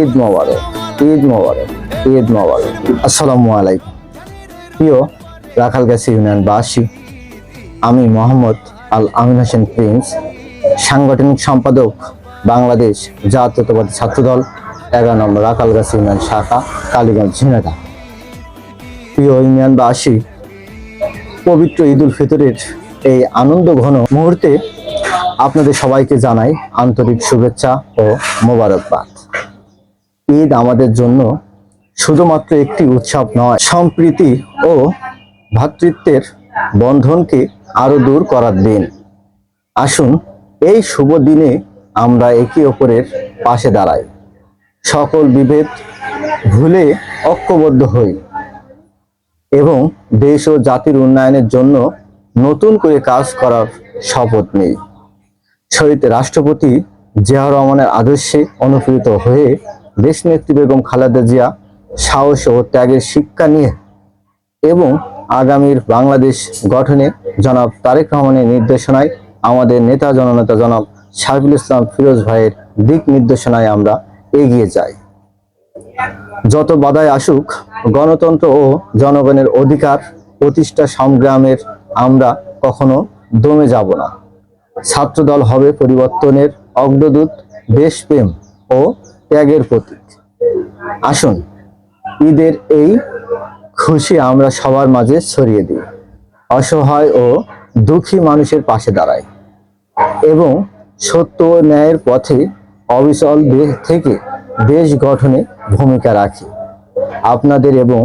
ঈদ মোবারক ঈদ মোবারক ঈদ মোবারক। আসসালামু আলাইকুম। প্রিয় রাখালগাছি ইউনিয়নবাসী, আমি মোহাম্মদ আল আমিন হোসেন প্রিন্স, সাংগঠনিক সম্পাদক বাংলাদেশ জাতীয়তাবাদী ছাত্রদল, এগারো নম্বর রাখালগাছি ইউনিয়ন শাখা, কালীগঞ্জ, ঝিনাইদহ। প্রিয় ইউনিয়ন ইউনিয়নবাসী, পবিত্র ঈদ উল ফিতরের এই আনন্দ ঘন মুহূর্তে আপনাদের সবাইকে জানাই আন্তরিক শুভেচ্ছা ও মোবারকবাদ। ঈদ আমাদের জন্য শুধুমাত্র একটি উৎসব নয়, সম্প্রীতি ও ভ্রাতৃত্বের বন্ধনকে আরও দূর করার দিন। আসুন, এই শুভ দিনে আমরা একে অপরের পাশে দাঁড়াই। সকল বিভেদ ভুলে ঐক্যবদ্ধ হই এবং দেশ ও জাতির উন্নয়নের জন্য নতুন করে কাজ করার শপথ নেই। শহীদ রাষ্ট্রপতি জিয়া রহমানের আদর্শে অনুপ্রেরিত হয়ে দেশনেত্রী বেগম খালেদা জিয়া সাহস ও ত্যাগের শিক্ষা নিয়ে এবং আগামীর বাংলাদেশ গঠনে জনাব তারেক রহমানের নির্দেশনায় আমাদের নেতা জননেতা জনাব সাইফুল ইসলাম ফিরোজ ভাইয়ের দিক নির্দেশনায় আমরা এগিয়ে যাই। যত বাধায় আসুক, গণতন্ত্র ও জনগণের অধিকার, প্রতিষ্ঠা সংগ্রামের আমরা কখনো দমে যাব না। ছাত্রদল হবে পরিবর্তনের অগ্রদূত, দেশপ্রেম ও ত্যাগের প্রতীক। আসুন, ঈদের এই খুশি আমরা সবার মাঝে ছড়িয়ে দিই। অসহায় ও দুঃখী মানুষের পাশে দাঁড়াই এবং সত্য ও ন্যায়ের পথে অবিচল থেকে দেশ গঠনে ভূমিকা রাখি। আপনাদের এবং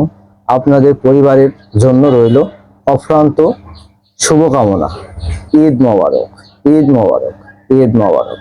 আপনাদের পরিবারের জন্য রইল অফ্রান্ত শুভকামনা। ঈদ মোবারক ঈদ মোবারক ঈদ মোবারক।